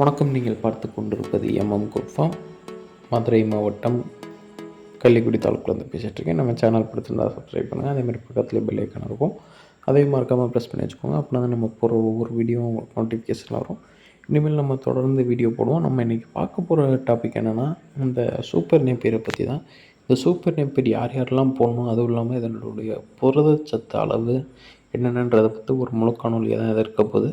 வணக்கம். நீங்கள் பார்த்து கொண்டிருப்பது எம்எம் குர்ஃபார்ம் மதுரை மாவட்டம் கள்ளிக்குடி தாலுக்குலேருந்து பேசிகிட்டு இருக்கேன். நம்ம சேனல் பிடிச்சிருந்தா சப்ஸ்கிரைப் பண்ணுங்கள் அதேமாதிரி பக்கத்தில் பெல் ஐக்கான் இருக்கும். அதையும் மறக்காமல் ப்ரெஸ் பண்ணி வச்சுக்கோங்க. அப்படின்னா தான் நம்ம போகிற ஒவ்வொரு வீடியோவும் நோட்டிஃபிகேஷன் வரும். இனிமேல் நம்ம தொடர்ந்து வீடியோ போடுவோம். நம்ம இன்றைக்கி பார்க்க போகிற டாபிக் என்னென்னா இந்த சூப்பர் நெப்பீரை பற்றி தான். இந்த சூப்பர் நெப்பீர் யார் யாரெல்லாம் போடணும்? அதுவும் இல்லாமல் இதனுடைய புரதச்சத்து அளவு என்னென்னன்றதை பற்றி ஒரு முழு தான் இது இருக்க போகுது.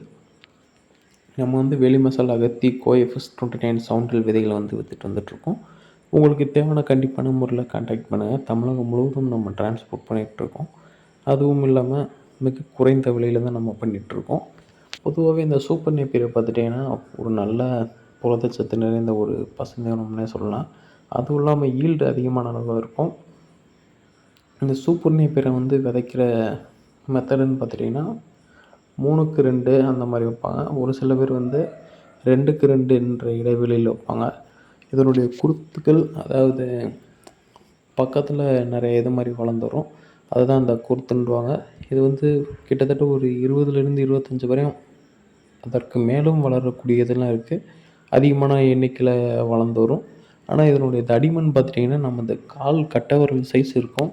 நம்ம வந்து வெளி மசாலா அகத்தி கோஎஃப்எஸ் டுவெண்ட்டி நைன் சவுண்டல் விதைகளை வந்து விற்றுட்டு வந்துட்டுருக்கோம். உங்களுக்கு தேவையான கண்டிப்பான முறையில் காண்டாக்ட் பண்ணுங்கள் தமிழகம் முழுவதும் நம்ம டிரான்ஸ்போர்ட் பண்ணிகிட்ருக்கோம் அதுவும் இல்லாமல் மிக குறைந்த விலையில் தான் நம்ம பண்ணிகிட்ருக்கோம் பொதுவாகவே இந்த சூப்பர் நேப்பியரை பார்த்துட்டிங்கன்னா ஒரு நல்ல புரதச்சத்து நிறைந்த ஒரு பசுந்தீவனம்னே சொல்லலாம். அதுவும் இல்லாமல் ஈல்டு அதிகமான அளவாக இருக்கும். இந்த சூப்பர் நேப்பியரை வந்து விதைக்கிற மெத்தடுன்னு பார்த்துட்டிங்கன்னா மூணுக்கு ரெண்டு அந்த மாதிரி வைப்பாங்க. ஒரு சில பேர் வந்து ரெண்டுக்கு ரெண்டு என்ற இடைவெளியில் வைப்பாங்க. இதனுடைய குருத்துக்கள் அதாவது பக்கத்தில் நிறைய இது மாதிரி வளர்ந்துரும் அதுதான் அந்த குருத்துன்றுவாங்க இது வந்து கிட்டத்தட்ட ஒரு இருபதுலேருந்து இருபத்தஞ்சி வரையும் அதற்கு மேலும் வளரக்கூடியதெல்லாம் இருக்குது அதிகமான எண்ணிக்கையில் வளர்ந்து வரும். ஆனால் இதனுடைய தடிமன் பார்த்துட்டிங்கன்னா நம்ம இந்த கால் கட்டவரல் சைஸ் இருக்கும்.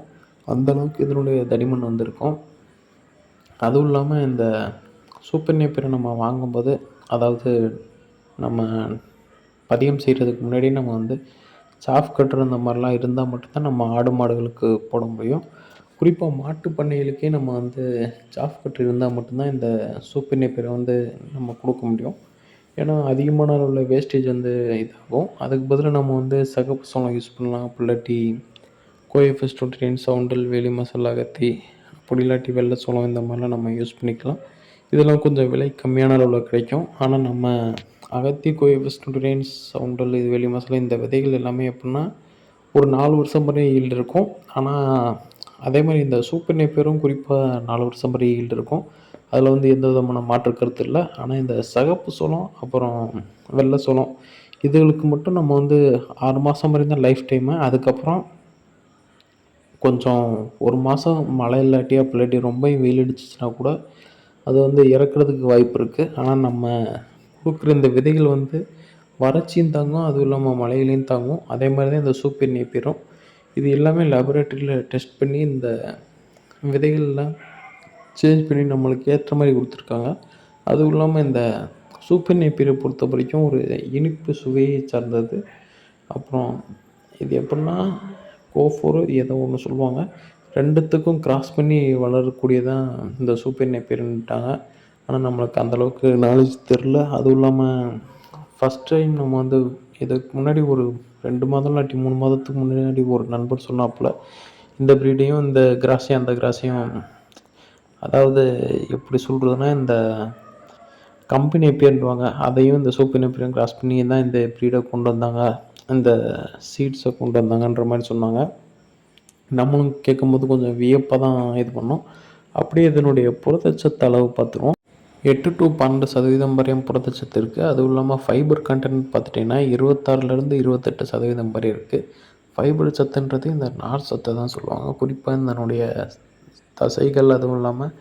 அந்தளவுக்கு இதனுடைய தடிமன் வந்திருக்கும். அதுவும் இல்லாமல் இந்த சூப்பர் நேப்பியரை நம்ம வாங்கும்போது அதாவது நம்ம பதியம் செய்கிறதுக்கு முன்னாடி நம்ம வந்து சாஃப் கட்டுற இந்த மாதிரிலாம் இருந்தால் மட்டும்தான் நம்ம ஆடு மாடுகளுக்கு போட முடியும். குறிப்பாக மாட்டு பண்ணைகளுக்கே நம்ம வந்து சாஃப் கட்டு இருந்தால் மட்டும்தான் இந்த சூப்பர் நேப்பியரை வந்து நம்ம கொடுக்க முடியும். ஏன்னா அதிகமான அளவில் வேஸ்டேஜ் வந்து இதாகும். அதுக்கு பதிலாக நம்ம வந்து சகப்பு சோளம் யூஸ் பண்ணலாம். அப்படி கோயஃபஸ் கோஎஃப்எஸ் டுவெண்ட்டி நைன் சவுண்டல் வேலி மசாலா கத்தி பொடிலாட்டி வெள்ளை சோளம் இந்த மாதிரிலாம் நம்ம யூஸ் பண்ணிக்கலாம். இதெல்லாம் கொஞ்சம் விலை கம்மியான அளவில் கிடைக்கும். ஆனால் நம்ம அகத்தி கோஎஃப்எஸ் சவுண்டல் இது வெளி மசாலா இந்த விதைகள் எல்லாமே எப்படின்னா ஒரு நாலு வருஷம் வரை ஈல்டு இருக்கும். ஆனால் அதே மாதிரி இந்த சூப்பர் நெப்பேரும் குறிப்பாக நாலு வருஷம் வரை ஈல்டு இருக்கும். அதில் வந்து எந்த விதமான மாற்று கருத்து இல்லை. ஆனால் இந்த சகப்பு சோளம் அப்புறம் வெள்ளை சோளம் இதுகளுக்கு மட்டும் நம்ம வந்து ஆறு மாதம் வரை தான் லைஃப் டைமு அதுக்கப்புறம் கொஞ்சம் ஒரு மாதம் மழை இல்லாட்டி பிள்ளாட்டி இல்லாட்டி ரொம்ப வெயில் அடிச்சிச்சுன்னா கூட அது வந்து இறக்குறதுக்கு வாய்ப்பு இருக்குது ஆனால் நம்ம கொடுக்குற இந்த விதைகள் வந்து வறட்சியும் தாங்கும் அதுவும் இல்லாமல் மழையிலையும் தாங்கும். அதே மாதிரி தான் இந்த சூப்பர் நேப்பியரும் இது எல்லாமே லேபரேட்டரியில் டெஸ்ட் பண்ணி இந்த விதைகள்லாம் சேஞ்ச் பண்ணி நம்மளுக்கு ஏற்ற மாதிரி கொடுத்துருக்காங்க. அதுவும் இல்லாமல் இந்த சூப்பர் நேப்பியரை பொறுத்த வரைக்கும் ஒரு இனிப்பு சுவையை சார்ந்தது. அப்புறம் இது எப்படின்னா கோஃபோர் ஏதோ ஒன்று சொல்லுவாங்க. ரெண்டுத்துக்கும் கிராஸ் பண்ணி வளரக்கூடியதான் இந்த சூப்பர் நேப்பியர்ன்ட்டாங்க ஆனால் நம்மளுக்கு அந்தளவுக்கு நாலேஜ் தெரில அதுவும் இல்லாமல் ஃபஸ்ட் டைம் நம்ம வந்து இதுக்கு முன்னாடி ஒரு ரெண்டு மாதம் இல்லாட்டி மூணு மாதத்துக்கு முன்னாடி ஒரு நண்பர் சொன்னாப்புல இந்த ப்ரீடையும் இந்த கிராஸையும் அந்த கிராஸையும் அதாவது எப்படி சொல்கிறதுனா இந்த கம்பெனி நேப்பியர்ன்வாங்க அதையும் இந்த சூப்பர் நேப்பியரும் கிராஸ் பண்ணி தான் இந்த ப்ரீடை கொண்டு வந்தாங்க. இந்த சீட்ஸை கொண்டு வந்தாங்கன்ற மாதிரி சொன்னாங்க. நம்மளும் கேட்கும்போது கொஞ்சம் வியப்பாக தான் இது பண்ணோம். அப்படியே இதனுடைய புரதச்சத்து அளவு பார்த்துருவோம். எட்டு டு பன்னெண்டு சதவீதம் வரையும் புரதச்சத்து இருக்குது அதுவும் இல்லாமல் ஃபைபர் கண்டென்ட் பார்த்துட்டிங்கன்னா இருபத்தாறுலேருந்து இருபத்தெட்டு சதவீதம் வரை இருக்குது ஃபைபர் சத்துன்றது இந்த நார் சத்தை தான் சொல்லுவாங்க. குறிப்பாக இதனுடைய தசைகள் அதுவும் இல்லாமல்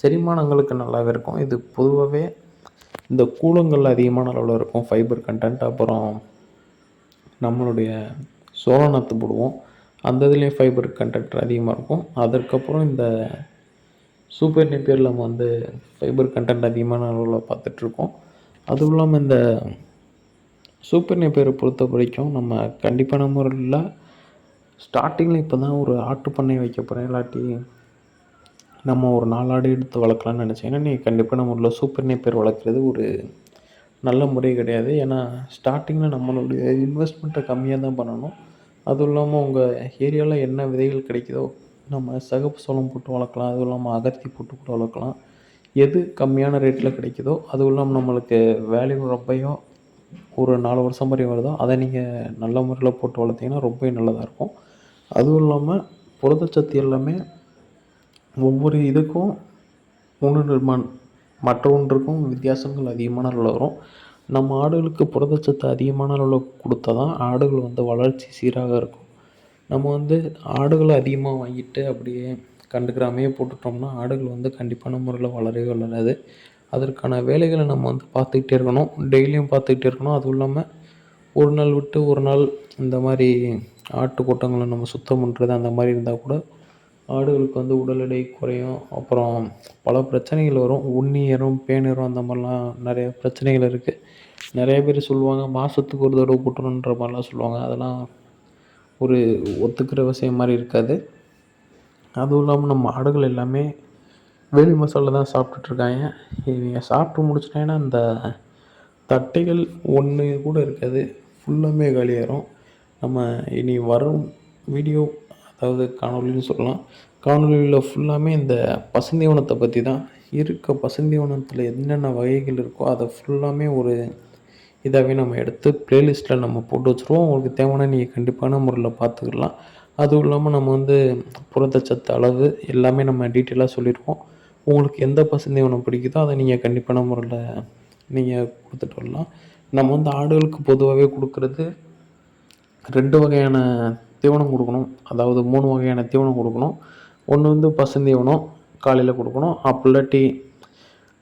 செரிமானங்களுக்கு நல்லாவே இருக்கும். இது பொதுவாகவே இந்த கூலங்கள் அதிகமான அளவில் இருக்கும். ஃபைபர் கண்டென்ட் அப்புறம் நம்மளுடைய சோளநாத்து போடுவோம் அந்த இதுலேயும் ஃபைபர் கண்டக்டர் அதிகமாக இருக்கும். அதற்கப்புறம் இந்த சூப்பர் நெப்பியரில் நம்ம வந்து ஃபைபர் கண்டென்ட் அதிகமான அளவில் பார்த்துட்ருக்கோம். அதுவும் இல்லாமல் இந்த சூப்பர் நெப்பியரை பொறுத்த வரைக்கும் நம்ம கண்டிப்பான முறையில் ஸ்டார்டிங்கில் இப்போ தான் ஒரு ஆட்டு பண்ணை வைக்க போகிறேன் இல்லாட்டி நம்ம ஒரு நாலாடு ஆடு எடுத்து வளர்க்கலாம்னு நீங்கள் கண்டிப்பாக கண்டிப்பான முறையில் சூப்பர் நெப்பியர் வளர்க்குறது ஒரு நல்ல முறை கிடையாது. ஏன்னா ஸ்டார்டிங்கில் நம்மளுடைய இன்வெஸ்ட்மெண்ட்டை கம்மியாக தான் பண்ணணும். அதுவும் இல்லாமல் உங்கள் ஏரியாவில் என்ன விதைகள் கிடைக்குதோ நம்ம சகப்பு சோளம் போட்டு வளர்க்கலாம். அதுவும் இல்லாமல் அகத்தி போட்டு கூட வளர்க்கலாம். எது கம்மியான ரேட்டில் கிடைக்குதோ அதுவும் இல்லாமல் நம்மளுக்கு வேல்யூ ரொம்பையும் ஒரு நாலு வருஷம் வரையும் வருதோ அதை நீங்கள் நல்ல முறையில் போட்டு வளர்த்திங்கன்னா ரொம்ப நல்லதாக இருக்கும். அதுவும் இல்லாமல் புரதச்சத்து எல்லாமே ஒவ்வொரு இதுக்கும் ஒன்று மற்ற ஒன்றுக்கும் வித்தியாசங்கள் அதிகமான அளவில் வரும். நம்ம ஆடுகளுக்கு புரதச்சத்து அதிகமான அளவில் கொடுத்தா தான் ஆடுகள் வந்து வளர்ச்சி சீராக இருக்கும். நம்ம வந்து ஆடுகளை அதிகமாக வாங்கிட்டு அப்படியே கண்டுக்கிறாமையே போட்டுட்டோம்னா ஆடுகள் வந்து கண்டிப்பான முறையில் வளரவே வளராது. அதற்கான வேலைகளை நம்ம வந்து பார்த்துக்கிட்டே இருக்கணும். டெய்லியும் பார்த்துக்கிட்டே இருக்கணும். அதுவும் இல்லாமல் ஒரு நாள் விட்டு ஒரு நாள் இந்த மாதிரி ஆட்டு கூட்டங்களை நம்ம சுத்தம் பண்ணுறது அந்த மாதிரி இருந்தால் கூட ஆடுகளுக்கு வந்து உடல் எடை குறையும். அப்புறம் பல பிரச்சனைகள் வரும். உண்ணி ஏறும் அந்த மாதிரிலாம் நிறைய பிரச்சனைகள் இருக்குது நிறைய பேர் சொல்லுவாங்க மாதத்துக்கு ஒரு தடவை கூட்டணுன்ற மாதிரிலாம் சொல்லுவாங்க. அதெல்லாம் ஒரு ஒத்துக்கிற விஷயம் மாதிரி இருக்காது. அதுவும் இல்லாமல் நம்ம ஆடுகள் எல்லாமே வேலி மசாலா தான் சாப்பிட்டுட்ருக்காங்க நீங்கள் சாப்பிட்டு முடிச்சிட்டாங்கன்னா அந்த தட்டைகள் ஒன்று கூட இருக்காது. ஃபுல்லாமே காலியாயிரும். நம்ம இனி வரும் வீடியோ அதாவது காணொலின்னு சொல்லலாம். காணொலியில் ஃபுல்லாமே இந்த பசுந்தீவனத்தை பற்றி தான் இருக்க பசுந்தீவனத்தில் என்னென்ன வகைகள் இருக்கோ அதை ஃபுல்லாமே ஒரு இதாகவே நம்ம எடுத்து ப்ளேலிஸ்ட்டில் நம்ம போட்டு வச்சுருவோம். உங்களுக்கு தேவையான நீங்கள் கண்டிப்பான முறையில் பார்த்துக்கலாம். அதுவும் இல்லாமல் நம்ம வந்து புரதச்சத்து அளவு எல்லாமே நம்ம டீட்டெயிலாக சொல்லியிருக்கோம். உங்களுக்கு எந்த பசுந்தீவனம் பிடிக்குதோ அதை நீங்கள் கண்டிப்பான முறையில் நீங்கள் கொடுத்துட்டு வரலாம். நம்ம வந்து ஆடுகளுக்கு பொதுவாகவே கொடுக்குறது ரெண்டு வகையான தீவனம் கொடுக்கணும். அதாவது மூணு வகையான தீவனம் கொடுக்கணும். ஒன்று வந்து பசுந்தீவனம் காலையில் கொடுக்கணும். அப்படி இல்லாட்டி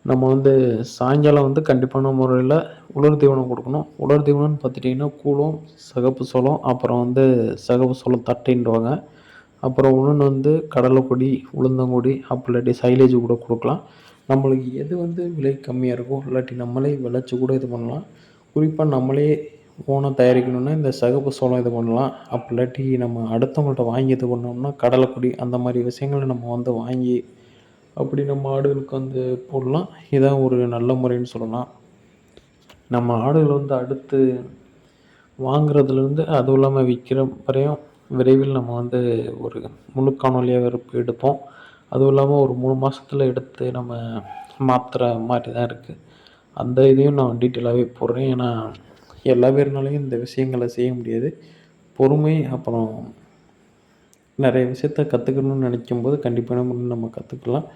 நம்ம வந்து சாயங்காலம் வந்து கண்டிப்பான முறையில் உலர் தீவனம் கொடுக்கணும். உலர் தீவனம்னு பார்த்துட்டிங்கன்னா கூலம் சிகப்பு சோளம் அப்புறம் வந்து சிகப்பு சோளம் தட்டைன்றவங்க. அப்புறம் இன்னொன்று வந்து கடலைக்கொடி உளுந்தங்கொடி அப்படி இல்லாட்டி சைலேஜ் கூட கொடுக்கலாம். நம்மளுக்கு எது வந்து விலை கம்மியாக இருக்கோ இல்லாட்டி நம்மளே விளைச்சி கூட இது பண்ணலாம். குறிப்பாக நம்மளே ஓனாக தயாரிக்கணும்னா இந்த சகப்பு சோளம் இது பண்ணலாம். அப்படி இல்லாட்டி நம்ம அடுத்தவங்கள்ட்ட வாங்கி இது பண்ணோம்னா கடலைக்குடி அந்த மாதிரி விஷயங்களை நம்ம வந்து வாங்கி அப்படி நம்ம ஆடுகளுக்கு வந்து போடலாம். இதான் ஒரு நல்ல முறைன்னு சொல்லலாம். நம்ம ஆடுகள் வந்து அடுத்து வாங்குறதுலேருந்து அதுவும் இல்லாமல் விற்கிற வரையும் விரைவில் நம்ம வந்து ஒரு முழு காணொலியாக எடுப்போம். அதுவும் இல்லாமல் ஒரு மூணு மாதத்துல எடுத்து நம்ம மாற்றுற மாதிரி தான் இருக்குது அந்த இதையும் நான் டீட்டெயிலாகவே போடுறேன். ஏன்னா எல்லா பேர்னாலையும் இந்த விஷயங்களை செய்ய முடியாது. பொறுமை அப்புறம் நிறைய விஷயத்த கற்றுக்கணும்னு நினைக்கும்போது கண்டிப்பான முறையில் நம்ம கற்றுக்கலாம்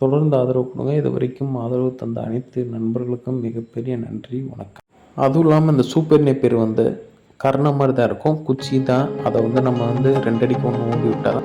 தொடர்ந்து ஆதரவு கொடுங்க. இது வரைக்கும் ஆதரவு தந்த அனைத்து நண்பர்களுக்கும் மிகப்பெரிய நன்றி வணக்கம். அதுவும் இல்லாமல் இந்த சூப்பர் பேர் வந்து கர்ணம் மாதிரி தான் இருக்கும். குச்சி தான். அதை வந்து நம்ம வந்து ரெண்டடிக்கு ஒன்று ஊண்டி விட்டால்